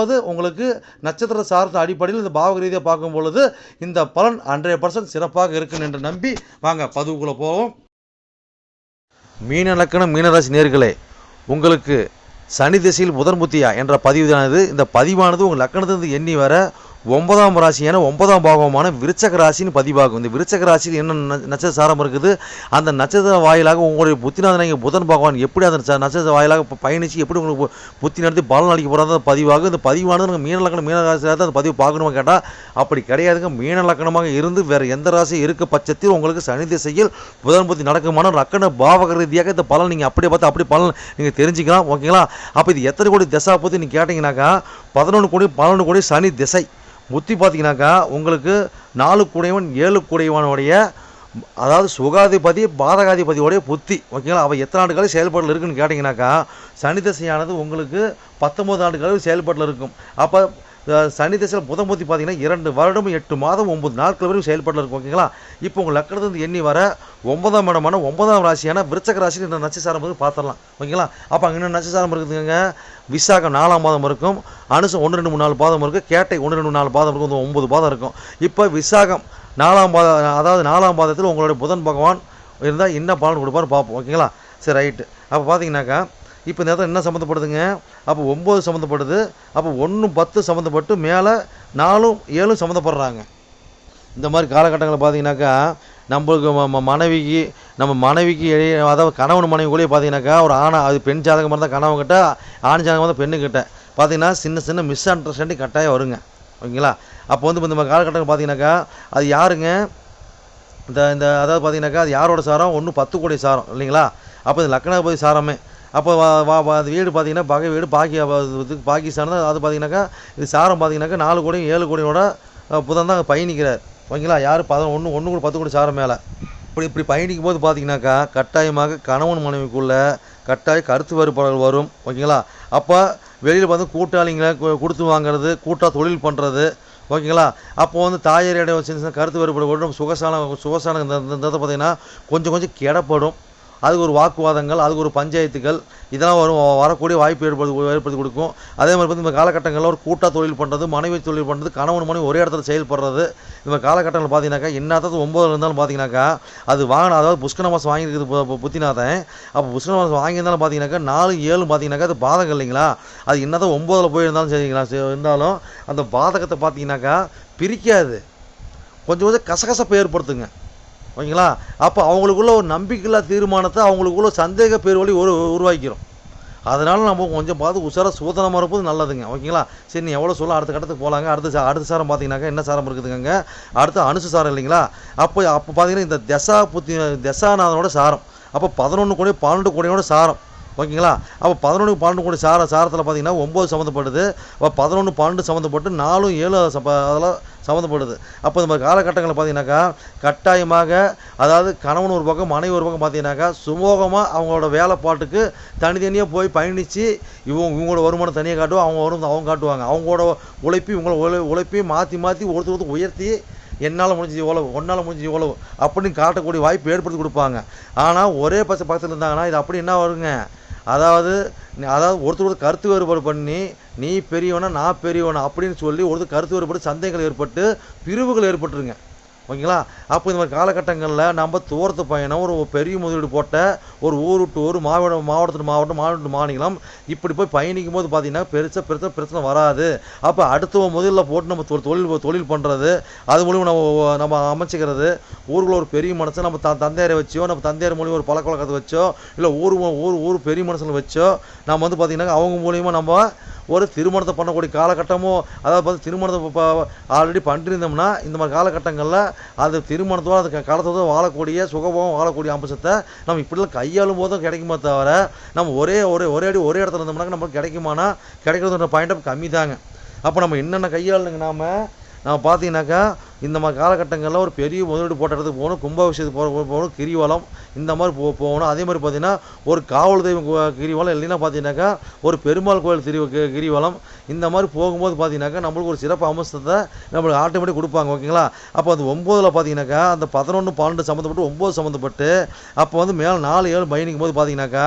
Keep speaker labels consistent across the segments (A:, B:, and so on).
A: அதாவது உங்களுக்கு நட்சத்திர சார்ந்த அடிப்படையில் இந்த பாவக ரீதியாக பார்க்கும் பொழுது இந்த பலன் ஹண்ட்ரட் பர்சன்ட் சிறப்பாக இருக்கும் என்று நம்பி வாங்க பதிவுக்குள்ளே போவோம். மீன லக்கணம் மீனராசி நேர்களே உங்களுக்கு சனி திசையில் முதன் புத்தியா என்ற பதிவுதானது இந்த பதிவானது உங்கள் லக்கணத்திலிருந்து எண்ணி வர ஒன்பதாம் ராசியான ஒன்பதாம் பாகமான விருச்சக ராசின்னு பதிவாகும். இந்த விருச்சக ராசியில் என்ன நட்சத்திர சாரம் இருக்குது? அந்த நட்சத்திர வாயிலாக உங்களுடைய புத்திநாதனாகிய புதன் பகவான் எப்படி அந்த நட்சத்திர வாயிலாக பயணித்து எப்படி உங்களுக்கு பு- புத்தி நடத்தி பலன் அளிக்க போகிறதா பதிவாகும். இந்த பதிவானது நீங்கள் மீன லக்கணம் மீன ராசியாக தான் அந்த பதிவு பார்க்கணுமா கேட்டால் அப்படி கிடையாதுங்க. மீன லக்கணமாக இருந்து வேறு எந்த ராசி இருக்க பட்சத்தில் உங்களுக்கு சனி திசையில் புதன் புத்தி நடக்குமான லக்கண பாவக ரீதியாக இந்த பலன் நீங்கள் அப்படியே பார்த்து அப்படி பலன் நீங்கள் தெரிஞ்சுக்கலாம் ஓகேங்களா? அப்போ இது எத்தனை கோடி திசா பற்றி நீங்கள் கேட்டிங்கனாக்கா பதினொன்று கோடி பன்னெண்டு கோடி சனி திசை. புத்தி பார்த்தீங்கன்னாக்கா உங்களுக்கு நாலு குடையவன் ஏழு குடையவனுடைய அதாவது சுகாதிபதி பாதகாதிபதியோடைய புத்தி. ஓகேங்களா அவள் எத்தனை ஆண்டுகளில் செயல்பாட்டில் இருக்குன்னு கேட்டிங்கனாக்கா சனி தசையானது உங்களுக்கு பத்தொம்பது ஆண்டுகளில் செயல்பாட்டில் இருக்கும். அப்போ சனி திசையில் புதன் புத்தி பார்த்தீங்கன்னா இரண்டு வருடம் எட்டு மாதம் ஒன்பது நாட்கள் வரைக்கும் செயல்பாட்டில் இருக்கும் ஓகேங்களா? இப்போ உங்கள் லக்கணத்துலேருந்து எண்ணி வர ஒன்பதாம் இடமான ஒன்பதாம் ராசியான விருச்சக ராசி இந்த நட்சசாரம் வந்து பார்த்துடலாம் ஓகேங்களா? அப்போ அங்கே இன்னும் நட்சசாரம் இருக்குதுங்க? விசாகம் நாலாம் பாதம் இருக்கும் அனுசம் ஒன்று ரெண்டு மூணு நாலு பாதம் இருக்குது கேட்டை ஒன்று ரெண்டு மூணு நாலு பாதம் இருக்கும் ஒம்பது ஒன்பது பாதம் இருக்கும். இப்போ விசாகம் நாலாம் பாதம் அதாவது நாலாம் பாதத்தில் உங்களுடைய புதன் பகவான் இருந்தால் என்ன பலன் கொடுப்பாரு பார்ப்போம் ஓகேங்களா? சரி ரைட்டு அப்போ பார்த்தீங்கன்னாக்கா இப்போ இந்த இடத்துல என்ன சம்மந்தப்படுதுங்க அப்போ ஒம்பது சம்மந்தப்படுது அப்போ ஒன்று பத்து சம்மந்தப்பட்டு மேலே நாலும் ஏழும் சம்மந்தப்படுறாங்க இந்த மாதிரி காலகட்டங்களில் பார்த்தீங்கன்னாக்கா நம்மளுக்கு மனைவிக்கு நம்ம மனைவிக்கு இடையே அதாவது கணவன் மனைவிக்குள்ளேயே பார்த்தீங்கன்னாக்கா ஒரு ஆணை அது பெண் ஜாதகமாக இருந்தால் கணவன்கிட்ட ஆண் ஜாதகமாக இருந்தால் பெண்ணுக்கிட்ட பார்த்தீங்கன்னா சின்ன சின்ன மிஸ் அண்டர்ஸ்டாண்டிங் கட்டாயம் வருங்க. ஓகேங்களா? அப்போ வந்து இப்போ இந்த மாதிரி காலகட்டங்கள் பார்த்தீங்கன்னாக்கா அது யாருங்க? இந்த இந்த அதாவது பார்த்தீங்கன்னாக்கா அது யாரோட சாரம்? ஒன்று பத்து கோடி சாரம் இல்லைங்களா? அப்போ இந்த லக்னாபதி சாரமே. அப்போ வா- அது வீடு பார்த்தீங்கன்னா பகை வீடு பாக்கி இது பாகிஸ்தான் தான் அது பார்த்தீங்கன்னாக்கா இது சாரம் பார்த்தீங்கன்னாக்கா நாலு கோடியும் ஏழு கோடியோட புதன் தான் பயணிக்கிறார். ஓகேங்களா? யார் பதினொன்று ஒன்று ஒன்று கூட பத்து கூட சாரம் மேலே. இப்படி இப்படி பயணிக்கும் போது பார்த்தீங்கன்னாக்கா கட்டாயமாக கணவன் மனைவிக்குள்ள கட்டாய கருத்து வேறுபாடுகள் வரும். ஓகேங்களா? அப்போ வெளியில் வந்து கூட்டாளிங்களை கொடுத்து வாங்குறது கூட்டாக தொழில் பண்ணுறது ஓகேங்களா? அப்போ வந்து தாயார் இடம் சின்ன சின்ன கருத்து வேறுபாடு வரும். சுகசான சுகசான இந்த இந்த பார்த்தீங்கன்னா கொஞ்சம் கொஞ்சம் கிடப்படும். அதுக்கு ஒரு வாக்குவாதங்கள் அதுக்கு ஒரு பஞ்சாயத்துகள் இதெல்லாம் வரும் வரக்கூடிய வாய்ப்பு ஏற்படுத்தி ஏற்படுத்தி கொடுக்கும். அதே மாதிரி வந்து இந்த காலகட்டங்களில் ஒரு கூட்டா தொழில் பண்ணுறது மனைவி தொழில் பண்ணுறது கணவன் மனைவி ஒரே இடத்துல செயல்படுறது இந்த காலகட்டங்கள் பார்த்தீங்கன்னாக்கா என்னத்தாவது ஒம்பதுல இருந்தாலும் பார்த்தீங்கன்னாக்கா அது வாங்கின அதாவது புஷ்கர மாதம் வாங்கியிருக்குது புத்திநாதன். அப்போ புஷ்கர மாதம் வாங்கியிருந்தாலும் பார்த்தீங்கன்னாக்கா நாலு ஏழு பார்த்தீங்கன்னாக்கா அது பாதகம் இல்லைங்களா? அது என்னதான் ஒம்போதில் போயிருந்தாலும் சரிங்களா? சரி, இருந்தாலும் அந்த பாதகத்தை பார்த்தீங்கன்னாக்கா பிரிக்காது. கொஞ்சம் கொஞ்சம் கசகசப்பை ஏற்படுத்துங்க. ஓகேங்களா? அப்போ அவங்களுக்குள்ள ஒரு நம்பிக்கையில்லா தீர்மானத்தை அவங்களுக்குள்ள சந்தேக பேர் வழி ஒரு உருவாக்கிறோம். அதனால் நம்ம கொஞ்சம் பார்த்து உஷாராக சூதனமாக இருப்பது நல்லதுங்க. ஓகேங்களா? சரி நீ எவ்வளோ சொல்ல அடுத்த கட்டத்துக்கு போகலாங்க அடுத்த சா- அடுத்த சாரம் பார்த்தீங்கன்னாக்கா என்ன சாரம் இருக்குதுங்க அடுத்து அனுசு சாரம் இல்லைங்களா? அப்போ அப்போ பார்த்தீங்கன்னா இந்த தசா புத்தி தசாநாதனோட சாரம். அப்போ பதினொன்று கோடி பன்னெண்டு கோடியோட சாரம். ஓகேங்களா? அப்போ பதினொன்று பன்னெண்டு கூட சார சாரத்தில் பார்த்தீங்கன்னா ஒம்பது சம்மந்தப்படுது அப்போ பதினொன்று பன்னெண்டு சம்மந்தப்பட்டு நாலும் ஏழு சப்ப அதெல்லாம் சம்மந்தப்படுது அப்போ இந்த மாதிரி காலகட்டங்களில் பார்த்தீங்கன்னாக்கா கட்டாயமாக அதாவது கணவன் ஒரு பக்கம் மனைவி ஒரு பக்கம் பார்த்தீங்கன்னாக்கா சுமூகமாக அவங்களோட வேலைப்பாட்டுக்கு தனித்தனியாக போய் பயணித்து இவங்க இவங்களோட வருமானம் தனியாக காட்டுவோம் அவங்க வரும் அவங்க காட்டுவாங்க. அவங்களோட உழைப்பி இவங்களோட உழை உழைப்பையும் மாற்றி மாற்றி ஒருத்தர் ஒருத்தர் உயர்த்தி என்னால் முடிஞ்சது இவ்வளவு ஒன்னால் முடிஞ்சு இவ்வளவு அப்படின்னு காட்டக்கூடிய வாய்ப்பு ஏற்படுத்தி கொடுப்பாங்க. ஆனால் ஒரே பச்சை பக்கத்தில் இருந்தாங்கன்னா இது அப்படி என்ன வருங்க? அதாவது அதாவது ஒருத்தர் ஒருத்தர் கருத்து வேறுபாடு பண்ணி நீ பெரியவனா நான் பெரியவனா அப்படின்னு சொல்லி ஒருத்தர் கருத்து வேறுபாடு சந்தேகங்கள் ஏற்பட்டு பிரிவுகள் ஏற்பட்டுருங்க. ஓகேங்களா? அப்போ இந்த மாதிரி காலகட்டங்களில் நம்ம தூரத்து பயணம் ஒரு பெரிய முதலீடு போட்ட ஒரு ஊர் விட்டு ஊர் மாவட்டம் மாவட்டத்து மாவட்டம் மாவட்ட மாநிலம் இப்படி போய் பயணிக்கும் போது பார்த்தீங்கன்னா பெருசாக பெருசாக பிரச்சனை வராது. அப்போ அடுத்த முதலில் போட்டு நம்ம தொ- தொழில் தொழில் பண்ணுறது அது மூலிமா நம்ம நம்ம அமைச்சிக்கிறது. ஊருக்குள்ள ஒரு பெரிய மனுஷன் நம்ம த தந்தையரை வச்சோ நம்ம தந்தையார் மூலியம் ஒரு பழக்க வழக்கத்தை வச்சோ இல்லை ஊர் ஊர் ஊர் பெரிய மனுஷங்களை வச்சோ நம்ம வந்து பார்த்திங்கன்னா அவங்க மூலியமாக நம்ம ஒரு திருமணத்தை பண்ணக்கூடிய காலகட்டமும் அதாவது பார்த்து திருமணத்தை ஆல்ரெடி பண்ணிருந்தோம்னா இந்த மாதிரி காலகட்டங்களில் அது திருமணத்தோடு அது க- காலத்தோட வாழக்கூடிய சுகபோகம் வாழக்கூடிய அம்சத்தை நம்ம இப்படிலாம் கையாளும் போதும் கிடைக்குமே தவிர நம்ம ஒரே ஒரே ஒரே அடி ஒரே இடத்துல இருந்தோம்னா நமக்கு கிடைக்குமானா கிடைக்கிறதுன்ற பாயிண்ட் கம்மி தாங்க. அப்போ நம்ம என்னென்ன கையாளுங்க நாம? நம்ம பார்த்தீங்கன்னாக்கா இந்த மாதிரி காலகட்டங்களில் ஒரு பெரிய முதலீடு போட்ட இடத்துக்கு போகணும் கும்பாபிஷேகத்துக்கு போக போகணும் கிரிவலம் இந்த மாதிரி போ போகணும். அதே மாதிரி பார்த்தீங்கன்னா ஒரு காவல் தெய்வம் கிரிவலம் இல்லைன்னா பார்த்தீங்கன்னாக்கா ஒரு பெருமாள் கோயில் திரு கிரிவலம் இந்த மாதிரி போகும்போது பார்த்தீங்கன்னாக்கா நம்மளுக்கு ஒரு சிறப்பு அம்சத்தை நம்மளுக்கு ஆட்டோமேட்டிக் கொடுப்பாங்க ஓகேங்களா? அப்போ அந்த ஒம்போதில் பார்த்தீங்கன்னாக்கா அந்த பதினொன்று பன்னெண்டு சம்மந்தப்பட்டு ஒம்பது சம்மந்தப்பட்டு அப்போ வந்து மேலே நாலு ஏழு பயணிக்கும் போது பார்த்தீங்கன்னாக்கா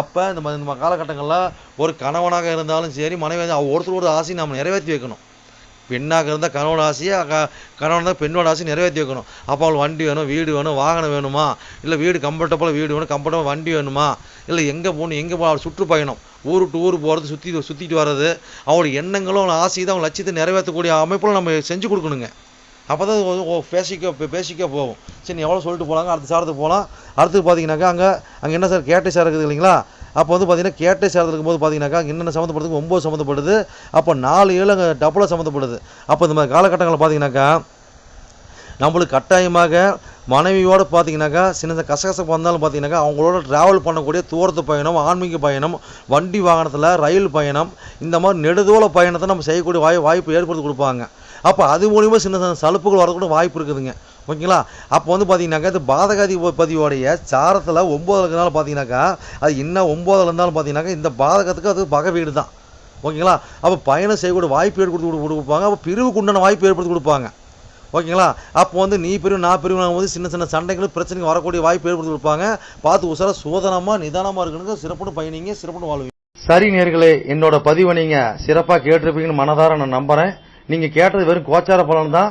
A: அப்போ இந்த மாதிரி இந்த காலகட்டங்களில் ஒரு கணவனாக இருந்தாலும் சரி மனைவி ஒருத்தர் ஒரு ஆசையை நம்ம நிறைவேற்றி வைக்கணும். பெண்ணாக இருந்தால் கணவன் ஆசையை க கணவன் இருந்தால் பெண்ணோட ஆசையை நிறைவேற்றி வைக்கணும். அப்போ அவளுக்கு வண்டி வேணும் வீடு வேணும் வாகனம் வேணுமா? இல்லை வீடு கம்ஃபர்டபுளாக வீடு வேணும் கம்ஃபர்டபுள் வண்டி வேணுமா? இல்லை எங்கே போகணும் எங்கே போ சுற்றுப்பயணம். ஊர் டு ஊர் போகிறது சுற்றி சுற்றிட்டு வர்றது அவளோட எண்ணங்களும் அவங்க ஆசையை தான் அவள் லட்சியத்தை நிறைவேற்றக்கூடிய அமைப்பில் நம்ம செஞ்சு கொடுக்கணுங்க. அப்போ தான் பேசிக்க பேசிக்க போகும். சரி நீ எவ்வளோ சொல்லிட்டு போகலாங்க அடுத்த சாரத்துக்கு போகலாம் அடுத்து பார்த்தீங்கன்னாக்கா அங்கே அங்கே என்ன சார் கேட்டை சார் இருக்குது இல்லைங்களா? அப்போ வந்து பார்த்தீங்கன்னா கேட்டை சாரத்தில் இருக்கும்போது பார்த்தீங்கன்னாக்கா என்னென்ன சம்மந்தப்படுது ஒம்பது சம்மந்தப்படுது. அப்போ நாலு ஏழு அங்கே டபுளாக சம்மந்தப்படுது. அப்போ இந்த மாதிரி காலகட்டங்களில் பார்த்தீங்கன்னாக்கா நம்மளுக்கு கட்டாயமாக மனைவியோடு பார்த்தீங்கன்னாக்கா சின்ன கசகசப்பு வந்தாலும் பார்த்தீங்கன்னாக்கா அவங்களோட ட்ராவல் பண்ணக்கூடிய தூரத்து பயணம் ஆன்மீக பயணம் வண்டி வாகனத்தில் ரயில் பயணம் இந்த மாதிரி நெடுதூர பயணத்தை நம்ம செய்யக்கூடிய வாய் வாய்ப்பு ஏற்படுத்தி கொடுப்பாங்க. அப்போ அது மூலிமா சின்ன சின்ன சலுப்புகள் வரக்கூட வாய்ப்பு இருக்குதுங்க. ஓகேங்களா? அப்போ வந்து பார்த்தீங்கன்னாக்கா இது பாதகாதி பதிவோடைய சாரத்தில் ஒம்போதில் இருக்கிறனால பார்த்தீங்கன்னாக்கா அது என்ன ஒம்போதில் இருந்தாலும் பார்த்தீங்கன்னாக்கா இந்த பாதகத்துக்கு அது பகை வீடு தான் ஓகேங்களா? அப்போ பயணம் செய்யக்கூடிய வாய்ப்பு ஏற்படுத்தி கொடுப்பாங்க. அப்போ பிரிவுக்கு உண்டான வாய்ப்பு ஏற்படுத்தி கொடுப்பாங்க. ஓகேங்களா? அப்போ வந்து நீ பிரிவு நான் பிரிவு போது சின்ன சின்ன சண்டைகளும் பிரச்சனைகள் வரக்கூடிய வாய்ப்பு ஏற்படுத்தி கொடுப்பாங்க. பார்த்து உசார சோதனமாக நிதானமாக இருக்கணுங்க. சிறப்புன்னு பயணிங்க சிறப்புன்னு வாழ்வீங்க. சரி நேர்களே என்னோட பதிவை நீங்கள் சிறப்பாக கேட்டிருப்பீங்கன்னு மனதார நான் நம்புகிறேன் நீங்கள் கேட்டது வெறும் கோச்சார பலன் தான்